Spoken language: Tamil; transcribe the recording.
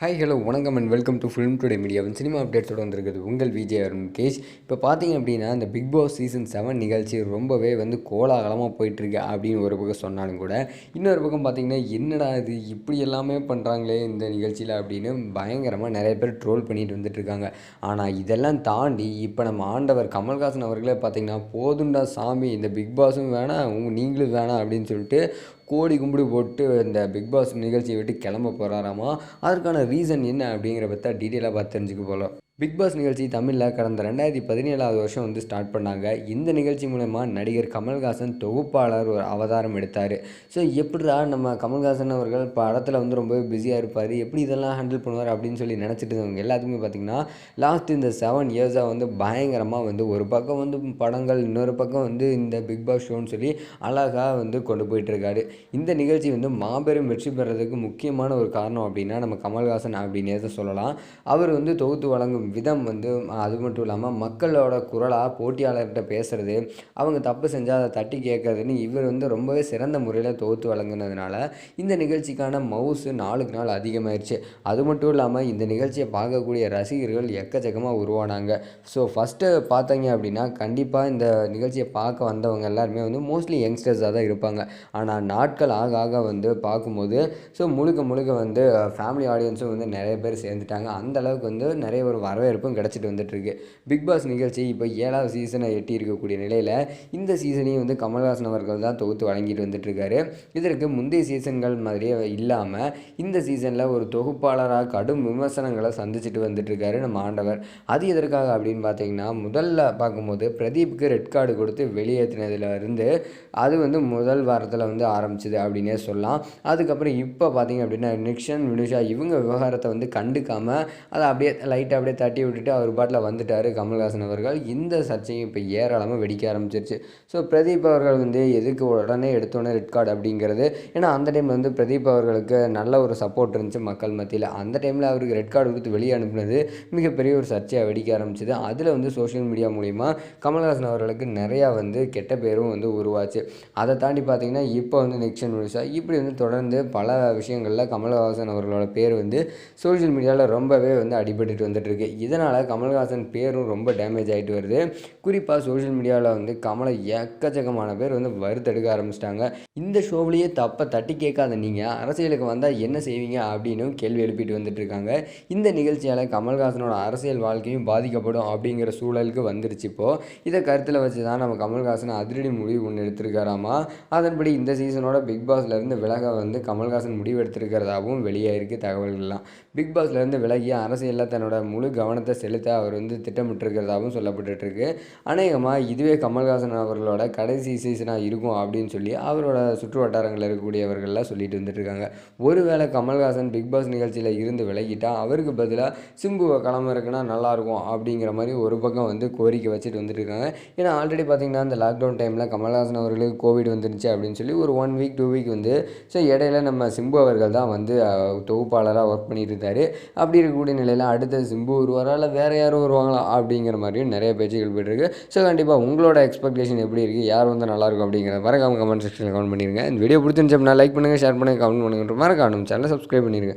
ஹாய் ஹலோ வணக்கம் and welcome to film today மீடியாவின் cinema அப்டேட்ஸோடு வந்திருக்குது உங்கள் விஜய் அருண் முகேஷ் இப்போ பார்த்தீங்க அப்படின்னா இந்த பிக் பாஸ் சீசன் செவன் நிகழ்ச்சி ரொம்பவே வந்து கோலாகலமாக போயிட்டுருக்கு அப்படின்னு ஒரு பக்கம் சொன்னாலும் கூட இன்னொரு பக்கம் பார்த்தீங்கன்னா என்னடா இது இப்படி எல்லாமே பண்ணுறாங்களே இந்த நிகழ்ச்சியில் அப்படின்னு பயங்கரமாக நிறைய பேர் ட்ரோல் பண்ணிட்டு வந்துட்டுருக்காங்க ஆனால் இதெல்லாம் தாண்டி இப்போ நம்ம ஆண்டவர் கமல்ஹாசன் அவர்களே பார்த்தீங்கன்னா போதுண்டா சாமி இந்த பிக் பாஸும் வேணாம் உங்கள் நீங்களும் வேணாம் அப்படின்னு சொல்லிட்டு கோடி கும்பிடு போட்டு இந்த பிக் பாஸ் நிகழ்ச்சியை விட்டு கிளம்ப போகிறாராமா அதற்கான ரீசன் என்ன அப்படிங்கிற பற்றி டீட்டெயிலாக பார்த்து தெரிஞ்சுக்க போகலாம் பிக் பாஸ் நிகழ்ச்சி தமிழில் கடந்த ரெண்டாயிரத்தி பதினேழாவது வருஷம் வந்து ஸ்டார்ட் பண்ணாங்க. இந்த நிகழ்ச்சி மூலயமா நடிகர் கமல்ஹாசன் தொகுப்பாளர் ஒரு அவதாரம் எடுத்தார். ஸோ எப்படிடா நம்ம கமல்ஹாசன் அவர்கள் படத்தில் வந்து ரொம்ப பிஸியாக இருப்பார்? எப்படி இதெல்லாம் ஹேண்டில் பண்ணுவார் அப்படின்னு சொல்லி நினச்சிட்டு இருந்தவங்க எல்லாத்துக்குமே பார்த்திங்கன்னா லாஸ்ட் இந்த செவன் இயர்ஸாக வந்து பயங்கரமாக வந்து ஒரு பக்கம் வந்து படங்கள் இன்னொரு பக்கம் வந்து இந்த பிக் பாஸ் ஷோன்னு சொல்லி அழகாக வந்து கொண்டு போயிட்டுருக்காரு. இந்த நிகழ்ச்சி வந்து மாபெரும் வெற்றி பெறதுக்கு முக்கியமான ஒரு காரணம் அப்படின்னா நம்ம கமல்ஹாசன் அப்படின்னே தான் சொல்லலாம். அவர் வந்து தொகுத்து வழங்கும் விதம் வந்து அது மட்டும் இல்லாமல் மக்களோட குரலாக போட்டியாளர்கிட்ட பேசுகிறது அவங்க தப்பு செஞ்சால் அதை தட்டி கேட்கறதுன்னு இவர் வந்து ரொம்பவே சிறந்த முறையில் தொகுத்து வழங்குனதுனால இந்த நிகழ்ச்சிக்கான மவுசு நாளுக்கு நாள் அதிகமாயிருச்சு. அது மட்டும் இல்லாமல் இந்த நிகழ்ச்சியை பார்க்கக்கூடிய ரசிகர்கள் எக்கச்சக்கமாக உருவானாங்க. ஸோ ஃபஸ்ட்டு பார்த்தீங்க அப்படின்னா கண்டிப்பாக இந்த நிகழ்ச்சியை பார்க்க வந்தவங்க எல்லாருமே வந்து மோஸ்ட்லி யங்ஸ்டர்ஸாக தான் இருப்பாங்க. ஆனால் நாட்கள் ஆக ஆக வந்து பார்க்கும்போது ஸோ முழுக்க முழுக்க வந்து ஃபேமிலி ஆடியன்ஸும் வந்து நிறைய பேர் சேர்ந்துட்டாங்க. அந்தளவுக்கு வந்து நிறைய ஒரு வரவேற்பும் கிடச்சிட்டு வந்துட்டுருக்கு. பிக் பாஸ் நிகழ்ச்சி இப்போ ஏழாவது சீசனை எட்டி இருக்கக்கூடிய நிலையில் இந்த சீசனையும் வந்து கமல்ஹாசன் அவர்கள் தான் தொகுத்து வழங்கிட்டு வந்துட்டுருக்காரு. இதற்கு முந்தைய சீசன்கள் மாதிரியே இல்லாமல் இந்த சீசனில் ஒரு தொகுப்பாளராக கடும் விமர்சனங்களை சந்திச்சுட்டு வந்துட்டுருக்காரு நம்ம ஆண்டவர். அது எதற்காக அப்படின்னு பார்த்தீங்கன்னா முதல்ல பார்க்கும்போது பிரதீப்க்கு ரெட் கார்டு கொடுத்து வெளியேற்றினதுல இருந்து அது வந்து முதல் வாரத்தில் வந்து ஆரம்பிச்சுது அப்படின்னே சொல்லலாம். அதுக்கப்புறம் இப்போ பார்த்தீங்க அப்படின்னா நிக்ஷன் வினுஷா இவங்க விவகாரத்தை வந்து கண்டுக்காமல் அதை அப்படியே லைட்டாக அப்படியே தட்டி விட்டுட்டு அவர் பாட்டில் வந்துட்டார் கமல்ஹாசன் அவர்கள். இந்த சர்ச்சையும் இப்போ ஏராளமாக வெடிக்க ஆரம்பிச்சிருச்சு. ஸோ பிரதீப் அவர்கள் வந்து எதுக்கு உடனே எடுத்தோடனே ரெட் கார்டு அப்படிங்கிறது ஏன்னா அந்த டைமில் வந்து பிரதீப் அவர்களுக்கு நல்ல ஒரு சப்போர்ட் இருந்துச்சு மக்கள் மத்தியில். அந்த டைமில் அவருக்கு ரெட் கார்டு கொடுத்து வெளியே அனுப்புனது மிகப்பெரிய ஒரு சர்ச்சையாக வெடிக்க ஆரம்பிச்சது. அதில் வந்து சோஷியல் மீடியா மூலிமா கமல்ஹாசன் அவர்களுக்கு நிறையா வந்து கெட்ட பேரும் வந்து உருவாச்சு. அதை தாண்டி பார்த்தீங்கன்னா இப்போ வந்து நெக்ஸ்ட் நியூஸா இப்படி வந்து தொடர்ந்து பல விஷயங்களில் கமல்ஹாசன் அவர்களோட பேர் வந்து சோஷியல் மீடியாவில் ரொம்பவே வந்து அடிபட்டுட்டு வந்துட்டுருக்கு இதனால் கமல்ஹாசன் பேரும் ரொம்ப டேமேஜ் ஆகிட்டு வருது. குறிப்பாக சோஷியல் மீடியாவில் வந்து கமலை எக்கச்சக்கமான பேர் வந்து வறுத்தெடுக்க ஆரம்பிச்சிட்டாங்க. இந்த ஷோவிலேயே தப்பை தட்டி கேட்காத நீங்கள் அரசியலுக்கு வந்தால் என்ன செய்வீங்க அப்படின்னு கேள்வி எழுப்பிட்டு வந்துட்டு இருக்காங்க. இந்த நிகழ்ச்சியால் கமல்ஹாசனோட அரசியல் வாழ்க்கையும் பாதிக்கப்படும் அப்படிங்கிற சூழலுக்கு வந்துருச்சு இப்போது இதை கருத்தில் வச்சு தான் நம்ம கமல்ஹாசன் அதிரடி முடிவு ஒன்று எடுத்திருக்காராமா? அதன்படி இந்த சீசனோட பிக் பாஸ்லேருந்து விலக வந்து கமல்ஹாசன் முடிவு எடுத்திருக்கிறதாகவும் வெளியாயிருக்கு தகவல்கள்லாம். பிக் பாஸ்லேருந்து விலகி அரசியலில் தன்னோட முழு கவனத்தை செலுத்த அவர் வந்து திட்டமிட்டிருக்கிறதாகவும் சொல்லப்பட்டுருக்கு அநேகமாக இதுவே கமல்ஹாசன் அவர்களோட கடைசி சீசனாக இருக்கும் அப்படின்னு சொல்லி அவரோட சுற்று வட்டாரங்களில் இருக்கக்கூடியவர்கள்லாம் சொல்லிட்டு வந்துட்டுருக்காங்க ஒருவேளை கமல்ஹாசன் பிக் பாஸ் நிகழ்ச்சியில் இருந்து விலகிட்டா அவருக்கு பதிலாக சிம்புவை கிளம்ப இருக்குன்னா நல்லாயிருக்கும் அப்படிங்கிற மாதிரி ஒரு பக்கம் வந்து கோரிக்கை வச்சுட்டு வந்துட்டு இருக்காங்க ஏன்னா ஆல்ரெடி பார்த்திங்கன்னா இந்த லாக்டவுன் டைமில் கமல்ஹாசன் அவர்களுக்கு கோவிட் வந்துருச்சு அப்படின்னு சொல்லி ஒரு ஒன் வீக் டூ வீக் வந்து ஸோ இடையில நம்ம சிம்பு அவர்கள் தான் வந்து தொகுப்பாளராக ஒர்க் பண்ணிட்டு இருந்தார் அப்படி இருக்கக்கூடிய நிலையில் அடுத்த சிம்பு வருவாரா இல்லை வேறு யாரும் வருவாங்களா அப்படிங்கிற மாதிரியும் நிறைய பேச்சுகள் போயிட்டுருக்கு ஸோ கண்டிப்பாக உங்களோட எக்ஸ்பெக்டேஷன் எப்படி இருக்குது யார் வந்து நல்லாயிருக்கும் அப்படிங்கிற மறக்காம கமெண்ட் செக்ஷனில் கமெண்ட் பண்ணிடுங்க இந்த வீடியோ பிடிச்சிருந்துச்சு அப்படின்னா லைக் பண்ணுங்கள் ஷேர் பண்ணுங்கள் கமெண்ட் பண்ணுங்கள் மறக்காம சேனலை சப்ஸ்கிரைப் பண்ணிடுங்க